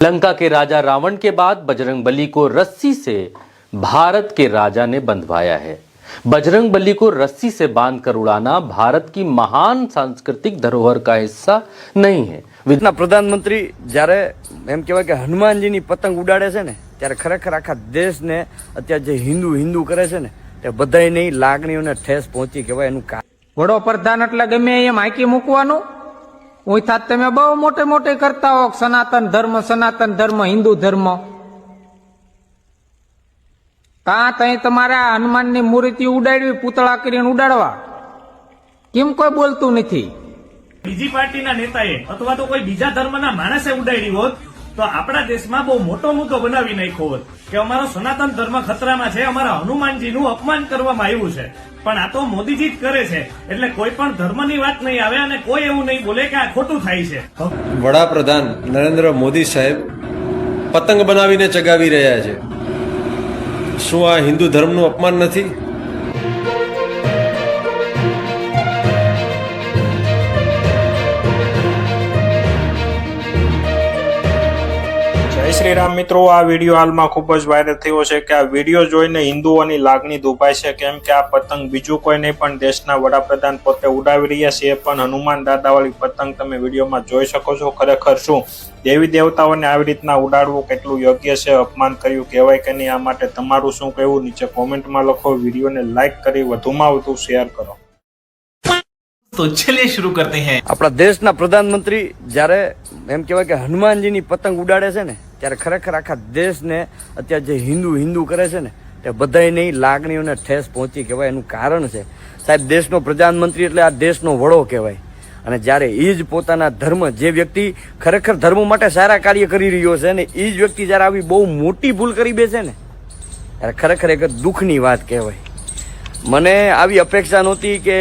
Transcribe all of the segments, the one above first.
लंका के राजा रावण के बाद बजरंग बली को रस्सी से भारत के राजा ने बंधवाया है बजरंग बली को रस्सी से बांधकर उड़ाना भारत की महान सांस्कृतिक धरोहर का हिस्सा नहीं है विद- ના પ્રધાનમંત્રી જ્યારે એમ કહેવાય કે હનુમાનજીની પતંગ ઉડાડે છે ને ત્યારે ખરેખર આખા દેશને અત્યારે જે હિન્દુ હિન્દુ કરે છે ને તે બધાયની લાગણીઓને ઠેસ પહોંચી કહેવાય એનું કારણ વડોપ્રધાન એટલે ગમે એમ હાંકી મૂકવાનું થાત તમે બહુ મોટે મોટે કરતા હો સનાતન ધર્મ સનાતન ધર્મ, હિન્દુ ધર્મ. કાં તઈ તમારા હનુમાનની મૂર્તિ ઉડાડવી, પૂતળા કરીને ઉડાડવા? કેમ કોઈ બોલતું નથી? બીજી પાર્ટીના નેતાએ અથવા તો કોઈ બીજા ધર્મના માણસે ઉડાડી હોત, તો આપણા દેશમાં બહુ મોટો મુદ્દો બનાવી નાખ્યો હોત કે અમારો સનાતન ધર્મ ખતરામાં છે, અમારા હનુમાનજીનું અપમાન કરવામાં આવ્યું છે. પણ આ તો મોદીજી જ કરે છે. એટલે કોઈ પણ ધર્મની વાત નહીં આવે અને કોઈ એવું નહીં બોલે કે આ ખોટું થાય છે. વડાપ્રધાન નરેન્દ્ર મોદી સાહેબ પતંગ બનાવીને ચગાવી રહ્યા છે. શું આ હિન્દુ ધર્મનું અપમાન નથી? શ્રી મિત્રો, આ વીડિયો હાલમાં ખૂબ જ વાયરલ થયો છે કે આ વીડિયો જોઈને હિન્દુઓની લાગણી દુભાય છે. કેમ કે આ પતંગ બીજું કોઈ નહીં, પણ દેશના વડાપ્રધાન પોતે ઉડાવી રહ્યા છે. એ પણ હનુમાન દાદાવાળી પતંગ તમે વિડીયોમાં જોઈ શકો છો. ખરેખર શું? દેવી દેવતાઓને આવી રીતના ઉડાડવું કેટલું યોગ્ય છે? અપમાન કર્યું કહેવાય કે નહીં? આ માટે તમારું શું કહેવું? નીચે કોમેન્ટમાં લખો. વિડીયોને લાઇક કરી વધુમાં વધુ શેર કરો. तो चलिए शुरू करते हैं આપણા દેશના પ્રધાનમંત્રી જ્યારે એમ કહેવાય કે હનુમાનજીની પતંગ ઉડાડે છે ને ત્યારે ખરેખર આખા દેશને અત્યારે જે હિન્દુ હિન્દુ કરે છે ને તે બધાયની લાગણીઓને ઠેસ પહોંચી કહેવાય એનું કારણ છે સાહેબ દેશનો પ્રધાનમંત્રી એટલે આ દેશનો વડો કહેવાય અને જ્યારે એ જ પોતાના ધર્મ જે વ્યક્તિ ખરેખર ધર્મ માટે સારા કાર્ય કરી રહ્યો છે ને એ જ વ્યક્તિ જ્યારે આવી બહુ મોટી ભૂલ કરી બેસે ને ત્યારે ખરેખર એક દુઃખની વાત કહેવાય મને આવી અપેક્ષા નહોતી કે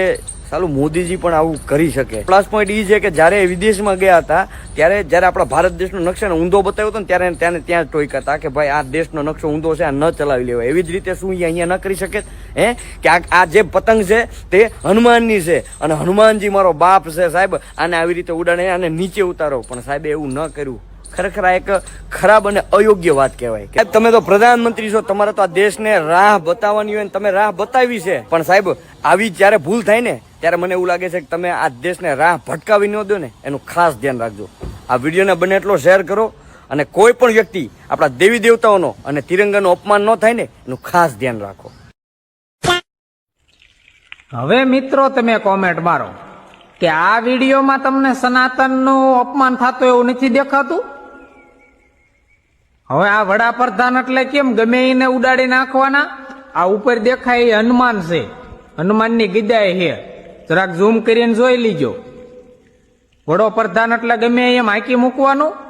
સાલું મોદીજી પણ આવું કરી શકે. પ્લસ પોઈન્ટ એ છે કે જ્યારે વિદેશમાં ગયા હતા, ત્યારે જ્યારે આપણા ભારત દેશનો નકશો ને ઊંધો બતાવ્યો હતો ને ત્યારે તેને ત્યાં જ હતા કે ભાઈ આ દેશનો નકશો ઊંધો છે, આ ન ચલાવી લેવાય. એવી જ રીતે શું અહીંયા ન કરી શકે? હે? કે આ જે પતંગ છે, તે હનુમાનની છે. અને હનુમાનજી મારો બાપ છે સાહેબ, આને આવી રીતે ઉડાડે આને નીચે ઉતારો. પણ સાહેબ, એવું ન કર્યું. ખરેખર આ એક ખરાબ અને અયોગ્ય વાત કહેવાય. કે તમે તો પ્રધાનમંત્રી છો, તમારે તો આ દેશને રાહ બતાવવાની હોય ને તમે રાહ બતાવી છે. પણ સાહેબ, આવી જ્યારે ભૂલ થાય ને, ત્યારે મને એવું લાગે છે કે તમે આ દેશને રાહ ભટકાવી ન દો ને, એનું ખાસ ધ્યાન રાખજો. આ વિડીયોને બને એટલો શેર કરો અને કોઈ પણ વ્યક્તિ આપણા દેવી દેવતાઓનો અને તિરંગાનું અપમાન ન થાય ને, એનું ખાસ ધ્યાન રાખો. હવે મિત્રો, તમે કોમેન્ટ મારો. કે આ વિડીયોમાં તમને સનાતનનું અપમાન થતું એવું નથી દેખાતું? હવે આ વડાપ્રધાન એટલે કેમ? ગમે એને ઉડાડી નાખવાના? આ ઉપર દેખાય એ હનુમાન છે. હનુમાનની ગીદાય છે. જરાક ઝૂમ કરીને જોઈ લીજો. વડોપ્રધાન એટલે ગમે એમ હાંકી મૂકવાનું?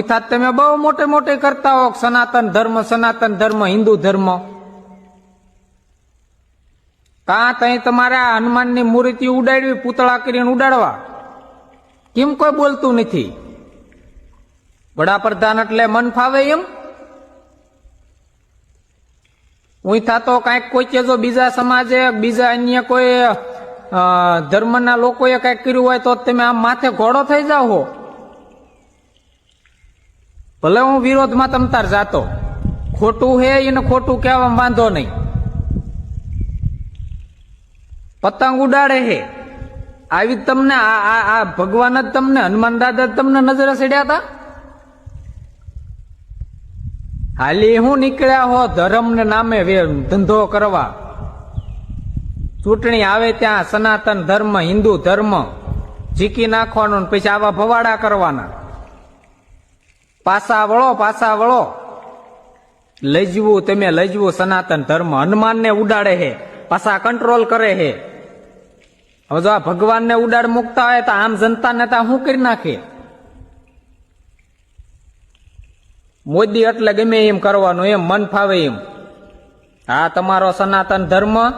થાત તમે બહુ મોટે મોટે કરતા હો સનાતન ધર્મ સનાતન ધર્મ, હિન્દુ ધર્મ. કાં તઈ આ હનુમાનની મૂર્તિ ઉડાડવી, પૂતળા કરીને ઉડાડવા? કેમ કોઈ બોલતું નથી? વડાપ્રધાન એટલે મન ફાવે એમ? હું થતો કાંઈક કોઈ જો બીજા સમાજે, બીજા અન્ય કોઈ ધર્મના લોકોએ કાંઈક કર્યું હોય તો તમે આમ માથે ઘોડો થઈ જાઓ. હો ભલે હું વિરોધમાં તમતાર જાતો. ખોટું હે એને ખોટું કહેવામાં વાંધો નહીં. પતંગ ઉડાડે હે. આવી તમને આ ભગવાન જ તમને, હનુમાન દાદા તમને નજરે ચડ્યા હતા? હાલી હું નીકળ્યા હો ધર્મને નામે ધંધો કરવા. ચૂંટણી આવે ત્યાં સનાતન ધર્મ, હિન્દુ ધર્મ. ઝીકી નાખવાનો પછી આવા ભવાડા કરવાના. પાસા વળો પાસા વળો. લજવું, તમે લજવું, સનાતન ધર્મ. હનુમાનને ઉડાડે હે, પાછા કંટ્રોલ કરે હે. હવે જો આ ભગવાનને ઉડાડ મૂકતા હોય તો આમ જનતાને તો શું કરી નાખે? મોદી એટલે ગમે એમ કરવાનું, એમ મન ફાવે એમ. આ તમારો સનાતન ધર્મ,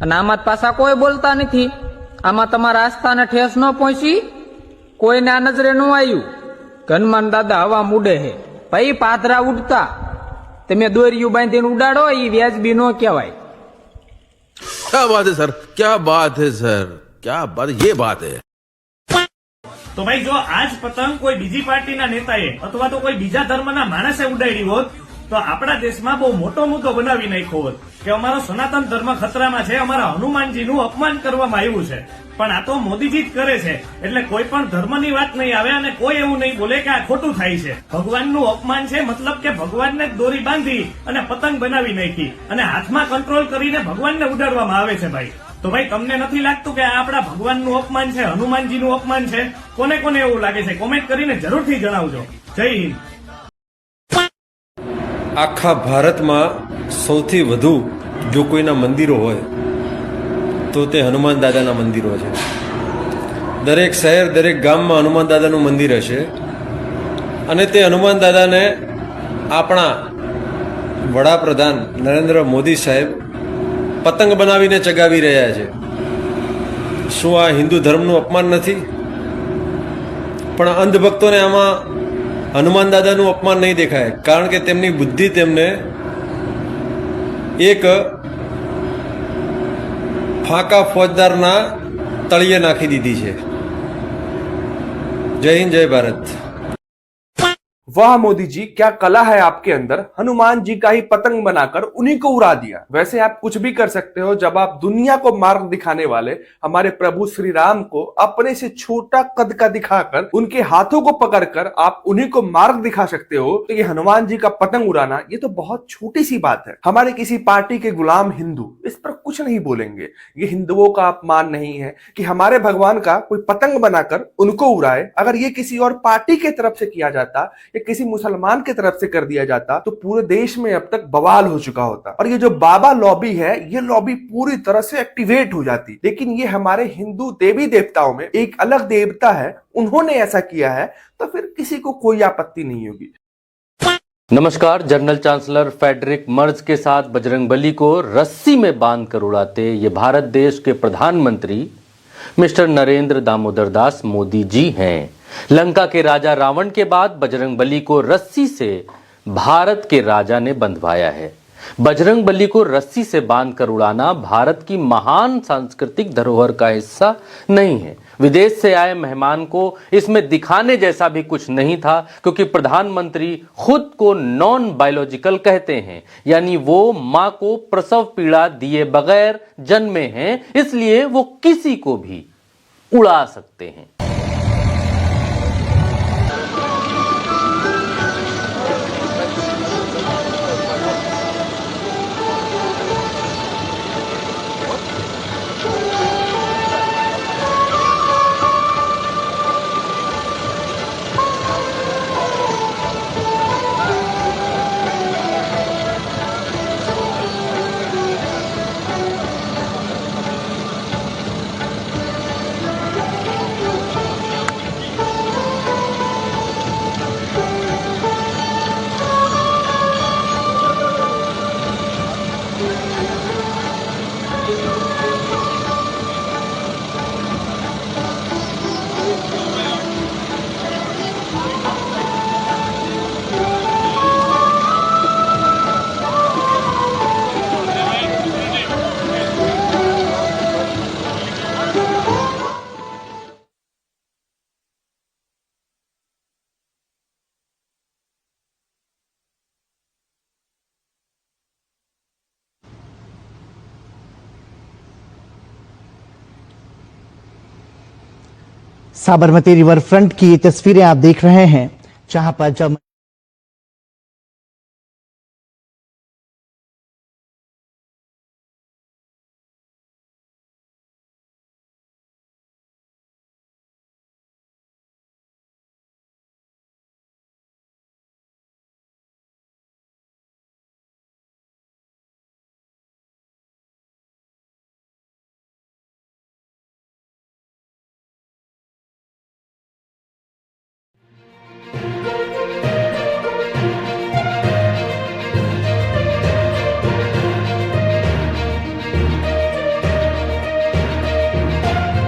અને આમાં પાછા કોઈ બોલતા નથી. આમાં તમારા આસ્થાને ઠેસ ન પહોંચી, કોઈને આ નજરે ન આવ્યું. હનુમાન દાદા હવા ઉડે હે. ભાઈ પાથરા ઉડતા. તમે દોરિયું બાંધીને ઉડાડો એ વ્યાજબી ન કહેવાય. ક્યા બાત હે, સર? ક્યા બાત હે, સર? ક્યા બાત યે બાત હે. તો ભાઈ જો આ જ પતંગ કોઈ બીજી પાર્ટીના નેતાએ અથવા તો કોઈ બીજા ધર્મના માણસે ઉડાડી હોત, તો આપણા દેશમાં બહુ મોટો મુદ્દો બનાવી નાખ્યો હોત કે અમારો સનાતન ધર્મ ખતરામાં છે, અમારા હનુમાનજીનું અપમાન કરવામાં આવ્યું છે. પણ આ તો મોદીજી જ કરે છે, એટલે કોઈ પણ ધર્મની વાત નહીં આવે અને કોઈ એવું નહીં બોલે કે આ ખોટું થાય છે. ભગવાનનું અપમાન છે મતલબ કે ભગવાનને દોરી બાંધી અને પતંગ બનાવી નાખી અને હાથમાં કંટ્રોલ કરીને ભગવાનને ઉડાડવામાં આવે છે ભાઈ. તો ભાઈ, તમને નથી લાગતું કે આ આપણા ભગવાનનું અપમાન છે, હનુમાનજીનું અપમાન છે? કોને કોને એવું લાગે છે? કોમેન્ટ કરીને જરૂરથી જણાવજો. જય હિન્દ. આખા ભારતમાં સૌથી વધુ જો કોઈના મંદિરો હોય, તો તે હનુમાન દાદાના મંદિરો છે. દરેક શહેર, દરેક ગામમાં હનુમાન દાદાનું મંદિર હશે. અને તે હનુમાન દાદાને આપણા વડાપ્રધાન નરેન્દ્ર મોદી સાહેબ પતંગ બનાવીને ચગાવી રહ્યા છે. શું આ હિન્દુ ધર્મનું અપમાન નથી? પણ અંધભક્તોને આમાં હનુમાન દાદાનું અપમાન નહીં દેખાય, કારણ કે તેમની બુદ્ધિ તેમને એક ફાંકા ફોજદારના તળિયે નાખી દીધી છે. જય હિન્દ, જય ભારત. वाह मोदी जी, क्या कला है आपके अंदर? हनुमान जी का ही पतंग बनाकर उन्हीं को उड़ा दिया। वैसे आप कुछ भी कर सकते हो, जब आप दुनिया को मार्ग दिखाने वाले, हमारे प्रभु श्री राम को अपने से छोटा कद का दिखाकर, उनके हाथों को पकड़कर आप उन्हीं को मार्ग दिखा सकते हो। तो ये हनुमान जी का पतंग उड़ाना, ये तो बहुत छोटी सी बात है। हमारे किसी पार्टी के गुलाम हिंदू, इस पर कुछ नहीं बोलेंगे। ये हिंदुओं का अपमान नहीं है कि हमारे भगवान का कोई पतंग बनाकर उनको उड़ाए। अगर ये किसी और पार्टी के तरफ़ से किया जाता या किसी मुसलमान की तरफ़ से कर दिया जाता तो पूरे देश में अब तक बवाल हो चुका होता। और ये जो बाबा लॉबी है, ये लॉबी पूरी तरह से एक्टिवेट हो जाती। लेकिन ये हमारे हिंदू देवी देवताओं में एक अलग देवता है, उन्होंने ऐसा किया है तो फिर किसी को कोई आपत्ति नहीं होगी। नमस्कार, जनरल चांसलर फेडरिक मर्ज के साथ बजरंग बली को रस्सी में बाँध कर उड़ाते ये भारत देश के प्रधानमंत्री मिस्टर नरेंद्र दामोदर दास मोदी जी हैं। लंका के राजा रावण के बाद बजरंग बली को रस्सी से भारत के राजा ने बंधवाया है। बजरंग बली को रस्सी से बांधकर उड़ाना भारत की महान सांस्कृतिक धरोहर का हिस्सा नहीं है। विदेश से आए मेहमान को इसमें दिखाने जैसा भी कुछ नहीं था, क्योंकि प्रधानमंत्री खुद को नॉन बायोलॉजिकल कहते हैं, यानी वो माँ को प्रसव पीड़ा दिए बगैर जन्मे हैं, इसलिए वो किसी को भी उड़ा सकते हैं। साबरमती रिवर फ्रंट की ये तस्वीरें आप देख रहे हैं जहां पर जब